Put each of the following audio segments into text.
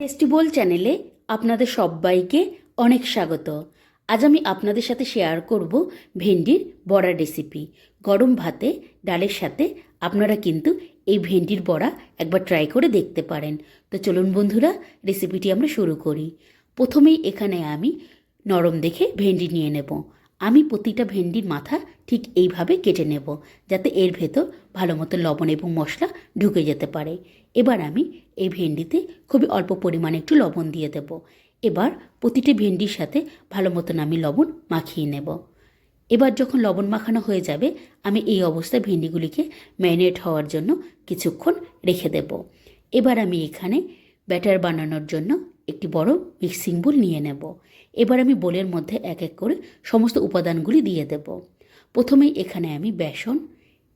Festival চ্যানেলে আপনাদের সবাইকে অনেক স্বাগত। আজ আমি আপনাদের সাথে শেয়ার করব ভেন্ডির বড়া রেসিপি গরম ভাতে, ডালের সাথে আপনারা কিন্তু এই ভেন্ডির বড়া একবার ট্রাই করে দেখতে পারেন। তো চলুন বন্ধুরা রেসিপিটি আমরা শুরু করি। প্রথমেই এখানে আমি নরম দেখে ভেন্ডি নিয়ে নেব। আমি প্রতিটা ভেন্ডির মাথা ঠিক এইভাবে কেটে নেব, যাতে এর ভেতর ভালো মতো লবণ এবং মশলা ঢুকে যেতে পারে। এবার আমি এই ভেন্ডিতে খুবই অল্প পরিমাণে একটু লবণ দিয়ে দেব। এবার প্রতিটি ভেন্ডির সাথে ভালো মতন আমি লবণ মাখিয়ে নেব। এবার যখন লবণ মাখানো হয়ে যাবে, আমি এই অবস্থায় ভেন্ডিগুলিকে ম্যারিনেট হওয়ার জন্য কিছুক্ষণ রেখে দেব। এবার আমি এখানে ব্যাটার বানানোর জন্য একটি বড় মিক্সিং বোল নিয়ে নেব। এবার আমি বোলের মধ্যে এক এক করে সমস্ত উপাদানগুলি দিয়ে দেব। প্রথমেই এখানে আমি বেসন,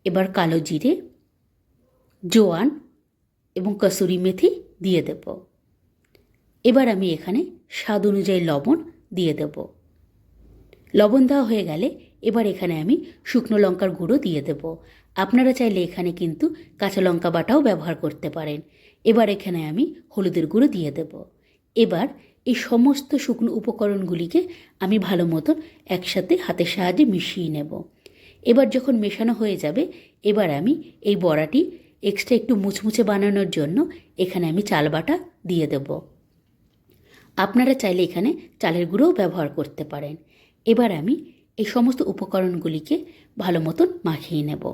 এবার কালো জিরে, জোয়ান এবং কসুরি মেথি দিয়ে দেব। এবার আমি এখানে স্বাদ অনুযায়ী লবণ দিয়ে দেব। লবণ দেওয়া হয়ে গেলে এবার এখানে আমি শুকনো লঙ্কার গুঁড়ো দিয়ে দেব। আপনারা চাইলে এখানে কিন্তু কাঁচা লঙ্কা বাটাও ব্যবহার করতে পারেন। এবার এখানে আমি হলুদের গুঁড়ো দিয়ে দেব। এবার এই সমস্ত শুকনো উপকরণগুলিকে আমি ভালো মতন একসাথে হাতের সাহায্যে মিশিয়ে নেব। এবার যখন মেশানো হয়ে যাবে, এবার আমি এই বড়াটি এক্সট্রা একটু মুচমুচে বানানোর জন্য এখানে আমি চাল বাটা দিয়ে দেব। আপনারা চাইলে এখানে চালের গুঁড়োও ব্যবহার করতে পারেন। এবার আমি এই সমস্ত উপকরণগুলিকে ভালো মতন মাখিয়ে নেব।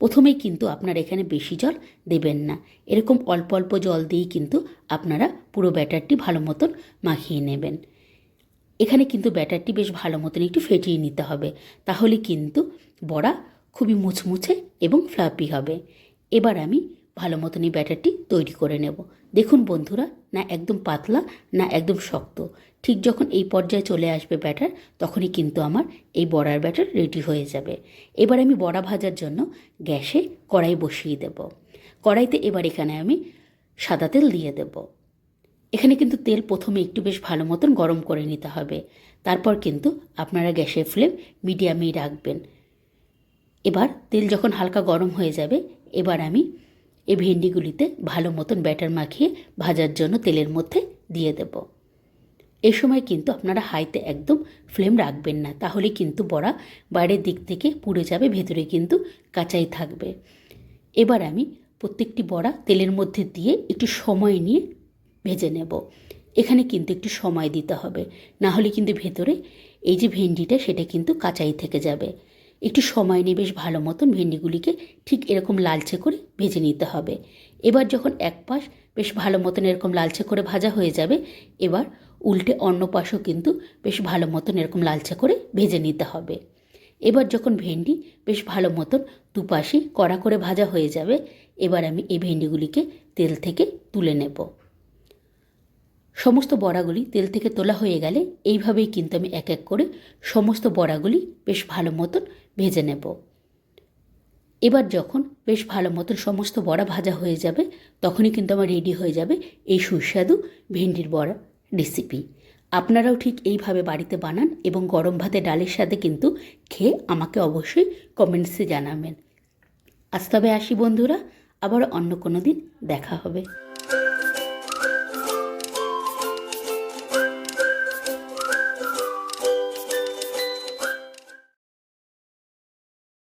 প্রথমেই কিন্তু আপনার এখানে বেশি জল দেবেন না। এরকম অল্প অল্প জল দিয়েই কিন্তু আপনারা পুরো ব্যাটারটি ভালো মতন মাখিয়ে নেবেন। এখানে কিন্তু ব্যাটারটি বেশ ভালো মতন একটু ফেটিয়ে নিতে হবে। তাহলে কিন্তু বড়া খুবই মুচমুচে এবং ফ্লাপি হবে। এবার আমি ভালো মতন এই ব্যাটারটি তৈরি করে নেব। দেখুন বন্ধুরা, না একদম পাতলা, না একদম শক্ত। ঠিক যখন এই পর্যায়ে চলে আসবে ব্যাটার, তখনই কিন্তু আমার এই বড়ার ব্যাটার রেডি হয়ে যাবে। এবার আমি বড়া ভাজার জন্য গ্যাসে কড়াই বসিয়ে দেব। কড়াইতে এবার এখানে আমি সাদা তেল দিয়ে দেব। এখানে কিন্তু তেল প্রথমে একটু বেশ ভালো মতন গরম করে নিতে হবে। তারপর কিন্তু আপনারা গ্যাসের ফ্লেম মিডিয়ামেই রাখবেন। এবার তেল যখন হালকা গরম হয়ে যাবে, এবার আমি এই ভেন্ডিগুলিতে ভালো মতন ব্যাটার মাখিয়ে ভাজার জন্য তেলের মধ্যে দিয়ে দেব। এ সময় কিন্তু আপনারা হাইতে একদম ফ্লেম রাখবেন না, তাহলে কিন্তু বড়া বাইরের দিক থেকে পুড়ে যাবে, ভেতরে কিন্তু কাঁচাই থাকবে। এবার আমি প্রত্যেকটি বড়া তেলের মধ্যে দিয়ে একটু সময় নিয়ে ভেজে নেব। এখানে কিন্তু একটু সময় দিতে হবে, না হলে কিন্তু ভেতরে এই যে ভেন্ডিটা সেটা কিন্তু কাঁচাই থেকে যাবে। একটু সময় নিয়ে বেশ ভালো মতন ভেন্ডিগুলিকে ঠিক এরকম লালচে করে ভেজে নিতে হবে। এবার যখন এক পাশ বেশ ভালো মতন এরকম লালচে করে ভাজা হয়ে যাবে, এবার উল্টে অন্য পাশও কিন্তু বেশ ভালো মতন এরকম লালচে করে ভেজে নিতে হবে। এবার যখন ভেন্ডি বেশ ভালো মতন দুপাশে কড়া করে ভাজা হয়ে যাবে, এবার আমি এই ভেন্ডিগুলিকে তেল থেকে তুলে নেব। সমস্ত বড়াগুলি তেল থেকে তোলা হয়ে গেলে এইভাবেই কিন্তু আমি এক এক করে সমস্ত বড়াগুলি বেশ ভালো মতন ভেজে নেব। এবার যখন বেশ ভালো মতন সমস্ত বড়া ভাজা হয়ে যাবে, তখনই কিন্তু আমার রেডি হয়ে যাবে এই সুস্বাদু ভেন্ডির বড়া রেসিপি আপনারাও ঠিক এইভাবে বাড়িতে বানান এবং গরম ভাতে ডালের সাথে কিন্তু খেয়ে আমাকে অবশ্যই কমেন্টসে জানাবেন। আজ তবে আসি বন্ধুরা, আবার অন্য কোনো দিন দেখা হবে।